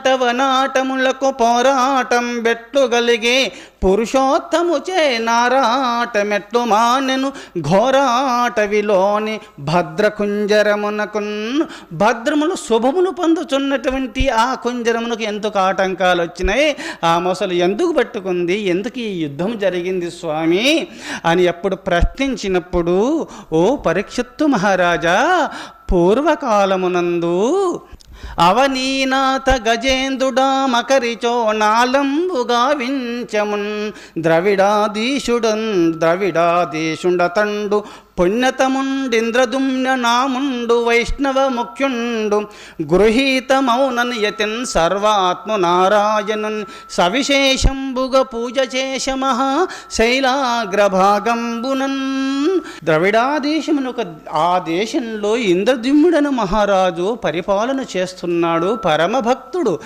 నీరాటవనాటములకు పోరాటం బెట్టుగలిగే పురుషోత్తముచే నారాటమెట్లు మానెను ఘోరాటవిలోని భద్రకుంజరమునకున్ భద్రములు శుభములు పొందుచున్నటువంటి ఆ కుంజరమునకు ఎందుకు ఆటంకాలు వచ్చినాయి ఆ మొసలు ఎందుకు పట్టుకుంది? ఎందుకు ఈ యుద్ధం జరిగింది స్వామి? అని ఎప్పుడు ప్రశ్నించినప్పుడు ఓ పరీక్షత్తు మహారాజా పూర్వకాలమునందు అవనీనాథ గజేంద్రుడా మకరిచో నాలంబుగా వించమున్. ద్రవిడాధీశుడన్ తండు పుణ్యతముండింద్రదుమ్న నాముండు వైష్ణవ ముఖ్యుండు. గృహీతమౌనన్ యతిన్ సర్వాత్మ నారాయణన్. సవిశేషంబుగ పూజ చేశ మహా శైలాగ్రభాగంబునన్. ద్రవిడాదేశమునొక ఆ దేశంలో ఇంద్రద్యుమ్నుడను మహారాజు పరిపాలన చేస్తున్నాడు పరమభక్తుడు.